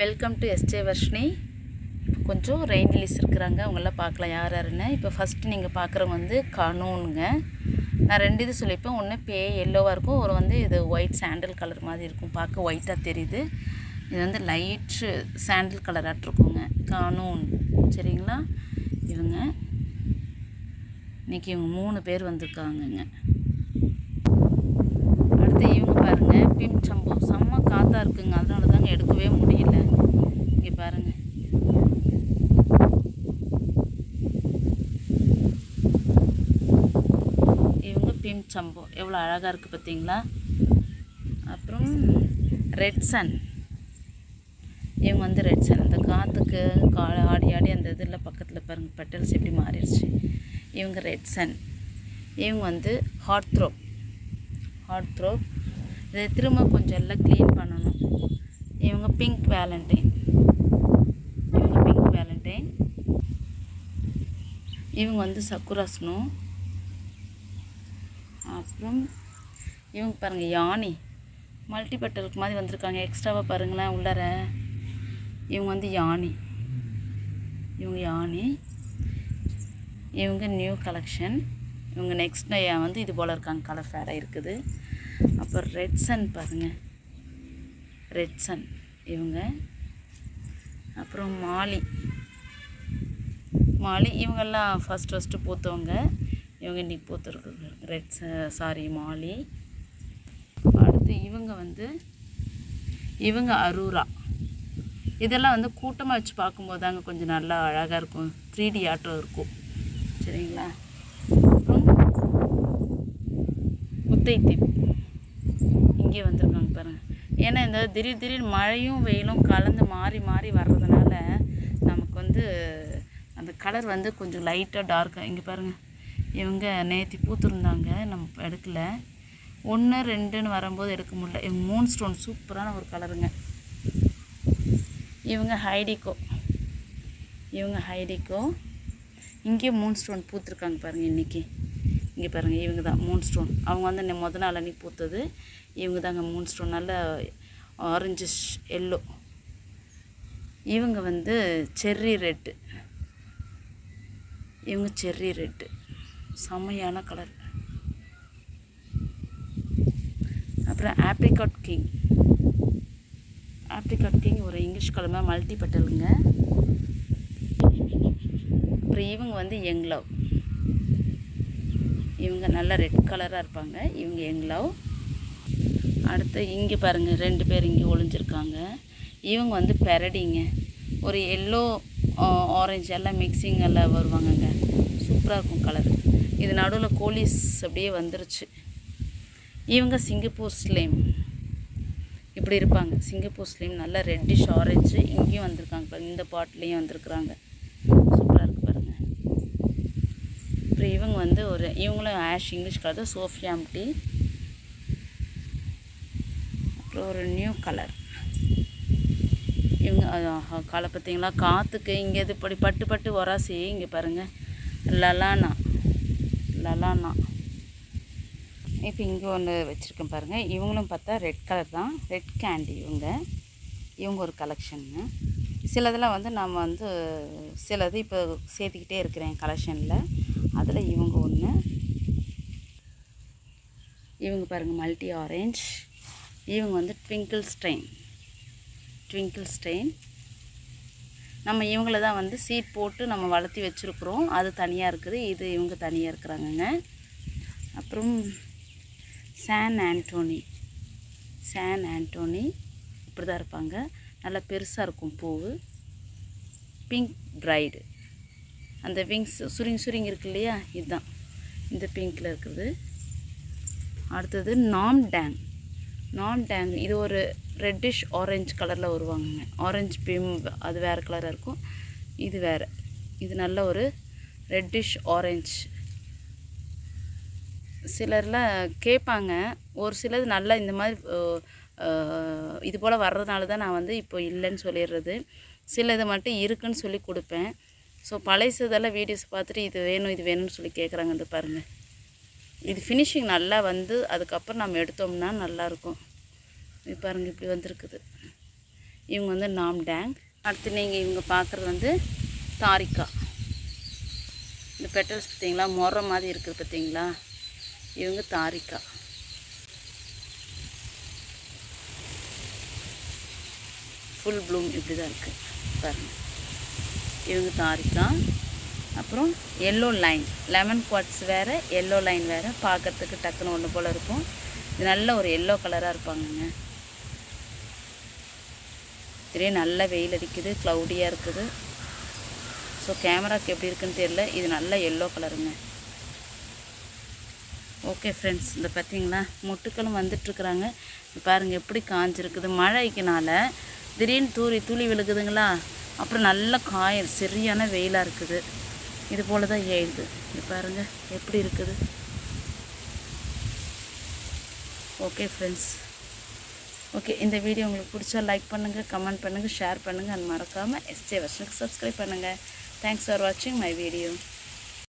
Welcome to SJ Varshini இப்போ கொஞ்சம் rain release இருக்கிறாங்க. அவங்களாம் பார்க்கலாம். யார் யாருன்னு. இப்போ ஃபஸ்ட்டு நீங்கள் பார்க்குறவங்க வந்து கனூனுங்க நான் ரெண்டு இது சொல்லியிருப்பேன் ஒன்று பே எல்லோவாக இருக்கும். ஒரு வந்து இது ஒயிட் சாண்டல் கலர் மாதிரி இருக்கும். பார்க்க ஒயிட்டாக தெரியுது. இது வந்து லைட்டு சாண்டல் கலராக இருக்குங்க. சரிங்களா? இவங்க இன்றைக்கி இவங்க மூணு பேர் வந்திருக்காங்கங்க. அடுத்து இவங்க பாருங்கள் பிம் சம்பு செம்ம காற்றாக இருக்குங்க. அதனால தாங்க எடுக்கவே முடியல. இங்கே பாருங்கள் இவங்க பிம் சம்பு எவ்வளோ அழகாக இருக்குது பார்த்தீங்களா அப்புறம் ரெட் சன். இவங்க வந்து ரெட் சன். அந்த காற்றுக்கு கா ஆடி ஆடி அந்த இதில் பக்கத்தில் பாருங்கள் பெட்டல்ஸ் எப்படி மாறிடுச்சு. இவங்க ரெட் சன். இவங்க வந்து ஹார்ட் த்ரோப் ஹார்ட் த்ரோப் இதை திரும்ப கொஞ்சம் எல்லாம் க்ளீன் பண்ணணும். இவங்க பிங்க் வேலண்டைன் இவங்க பிங்க் வேலண்டைன் இவங்க வந்து சக்குராஸ்னு அப்புறம் இவங்க பாருங்கள் யானி. மல்டிபட்டலுக்கு மாதிரி வந்திருக்காங்க. எக்ஸ்ட்ராவாக பாருங்களேன் உள்ளார. இவங்க வந்து யானி. இவங்க யானி. இவங்க நியூ கலெக்ஷன் இவங்க நெக்ஸ்ட் வந்து இது போல் இருக்காங்க கலர் ஃபேராக இருக்குது. அப்புறம் ரெட் சன் பாருங்கள் ரெட் சன் இவங்க. அப்புறம் மாலி. மாலி இவங்கெல்லாம் ஃபஸ்ட் ஃபஸ்ட்டு பூத்தவங்க. இவங்க இன்றைக்கி பூத்துருக்கு ரெட் சாரி மாலி. அடுத்து இவங்க வந்து இவங்க அரூரா. இதெல்லாம் வந்து கூட்டமாக வச்சு பார்க்கும்போது தாங்க கொஞ்சம் நல்லா அழகாக இருக்கும். த்ரீ டி ஆட்டம் இருக்கும். சரிங்களா? அப்புறம் முத்தை தீப் இங்கே வந்திருக்காங்க பாருங்கள் ஏன்னா இந்த திடீர் திடீர் மழையும் வெயிலும் கலந்து மாறி மாறி வர்றதுனால நமக்கு வந்து அந்த கலர் வந்து கொஞ்சம் லைட்டாக டார்க்காக இங்கே பாருங்கள் இவங்க நேற்று பூத்துருந்தாங்க நம்ம எடுக்கல. ஒன்று ரெண்டுன்னு வரும்போது எடுக்க முடியல. இவங்க மூன் ஸ்டோன் சூப்பரான ஒரு கலருங்க இவங்க ஹைடிகோ. இவங்க ஹைடிகோ. இங்கே மூன் ஸ்டோன் பூத்துருக்காங்க பாருங்கள் இன்றைக்கி இங்கே பாருங்கள் இவங்க தான் மூன் ஸ்டோன் அவங்க வந்து நெ- முத நாள் அன்றைக்கி பூத்தது. இவங்க தாங்க மூன் ஸ்டோன் நல்ல ஆரஞ்சு எல்லோ இவங்க வந்து செர்ரி ரெட்டு இவங்க செர்ரி ரெட்டு செம்மையான கலர் அப்புறம் ஆப்ரிகாட் கிங் ஆப்ரிகாட் கிங் ஒரு இங்கிலீஷ் கலமாக மல்டி பட்டலுங்க அப்புறம் இவங்க வந்து யங் லவ் இவங்க நல்ல ரெட் கலராக இருப்பாங்க. இவங்க யங் லவ் அடுத்து இங்கே பாருங்கள் ரெண்டு பேர் இங்கே ஒளிஞ்சிருக்காங்க. இவங்க வந்து பெரடிங்க. ஒரு எல்லோ ஆரஞ்சு எல்லாம் மிக்சிங் எல்லாம் வருவாங்கங்க. சூப்பராக இருக்கும் கலர் இது நடுவில் கோலிஸ் அப்படியே வந்துருச்சு. இவங்க சிங்கப்பூர் ஸ்லேம் இப்படி இருப்பாங்க. சிங்கப்பூர் ஸ்லேம் நல்லா ரெட்டிஷ் ஆரஞ்சு இங்கேயும் வந்திருக்காங்க இந்த பாட்லேயும் வந்திருக்குறாங்க. சூப்பராக இருக்குது பாருங்கள் அப்புறம் இவங்க வந்து ஒரு இவங்களும் ஆஷ் இங்கிலீஷ் கலர் சோஃபியாம்டி சோஃபியாம் டீ அப்புறம் ஒரு நியூ கலர் இவங்க ஆஹா, காலை பார்த்தீங்களா? காற்றுக்கு இங்கே இது இப்படி பட்டு பட்டு ஒராசி இங்கே பாருங்கள் லலானா. லலானா. இப்போ இங்கே ஒன்று வச்சுருக்கேன் பாருங்கள் இவங்களும் பார்த்தா ரெட் கலர் தான். ரெட் கேண்டி இவங்க. இவங்க ஒரு கலெக்ஷன்னு சிலதெல்லாம் வந்து நம்ம வந்து சிலது இப்போ சேர்த்துக்கிட்டே இருக்கிறேன் கலெக்ஷனில் அதில் இவங்க ஒன்று இவங்க பாருங்கள் மல்டி ஆரேஞ்ச் இவங்க வந்து ட்விங்கிள் ஸ்ட்ரெயின் ட்விங்கிள் ஸ்ட்ரெயின் நம்ம இவங்கள தான் வந்து சீட் போட்டு நம்ம வளர்த்தி வச்சுருக்குறோம். அது தனியாக இருக்குது. இது இவங்க தனியாக இருக்கிறாங்கங்க. அப்புறம் சான் ஆண்டோனி சான் ஆண்டோனி இப்படி தான் இருப்பாங்க. நல்லா பெருசாக இருக்கும் பூவு. பிங்க் பிரைடு அந்த விங்ஸ் சுருங்கி சுருங்கி இருக்கு இல்லையா? இதுதான். இந்த பிங்க்கில் இருக்குது. அடுத்தது நாம் டேங் நாம் டேங் இது ஒரு ரெட்டிஷ் ஆரஞ்சு கலரில் வருவாங்கங்க ஆரஞ்சு பிம் அது வேறு கலராக இருக்கும். இது வேறு. இது நல்ல ஒரு ரெட்டிஷ் ஆரஞ்சு சிலர்லாம் கேட்பாங்க ஒரு சிலது நல்லா இந்த மாதிரி இது போல் வர்றதுனால தான் நான் வந்து இப்போ இல்லைன்னு சொல்லிடுறது சிலது மட்டும் இருக்குன்னு சொல்லி கொடுப்பேன். ஸோ பழைசதெல்லாம் வீடியோஸ் பார்த்துட்டு இது வேணும் இது வேணும்னு சொல்லி கேட்குறாங்க இந்த பாருங்கள் இது ஃபினிஷிங் நல்லா வந்து அதுக்கப்புறம் நம்ம எடுத்தோம்னா நல்லாயிருக்கும் பாருங்கள் இப்படி வந்திருக்குது. இவங்க வந்து நாம் டேங் அடுத்து நீங்கள் இவங்க பார்க்குறது வந்து தாரிக்கா இந்த பெட்டல்ஸ் பார்த்திங்களா? முறை மாதிரி இருக்குது பார்த்திங்களா? இவங்க தாரிக்கா ஃபுல் ப்ளூம் இப்படி தான் இருக்குது பாருங்கள் இவங்க தாரிக்கா அப்புறம் எல்லோ லைன் லெமன் குவாட்ஸ் வேறு எல்லோ லைன் வேறு. பார்க்குறதுக்கு டக்குன்னு ஒன்று போல் இருக்கும். இது நல்ல ஒரு எல்லோ கலராக இருப்பாங்கங்க. இதே நல்ல வெயில் அடிக்குது க்ளவுடியாக இருக்குது. ஸோ கேமராக்கு எப்படி இருக்குன்னு தெரியல. இது நல்ல எல்லோ கலருங்க ஓகே ஃப்ரெண்ட்ஸ் இந்த பார்த்தீங்களா முட்டுக்களும் வந்துட்டுருக்குறாங்க. பாருங்கள் எப்படி காஞ்சிருக்குது. மழைக்குனால திடீர்னு தூரி துளி விழுகுதுங்களா? அப்புறம் நல்ல காயல் சரியான வெயிலாக இருக்குது. இது போல் தான் ஏழுது இது பாருங்கள் எப்படி இருக்குது? ஓகே ஃப்ரெண்ட்ஸ் ஓகே இந்த வீடியோ உங்களுக்கு பிடிச்சா லைக் பண்ணுங்கள் கமெண்ட் பண்ணுங்கள் ஷேர் பண்ணுங்கள் அது மறக்காமல் எஸ்ஜே வர்ஷனுக்கு சப்ஸ்கிரைப் பண்ணுங்கள் தேங்க்ஸ் ஃபார் வாட்சிங் மை வீடியோ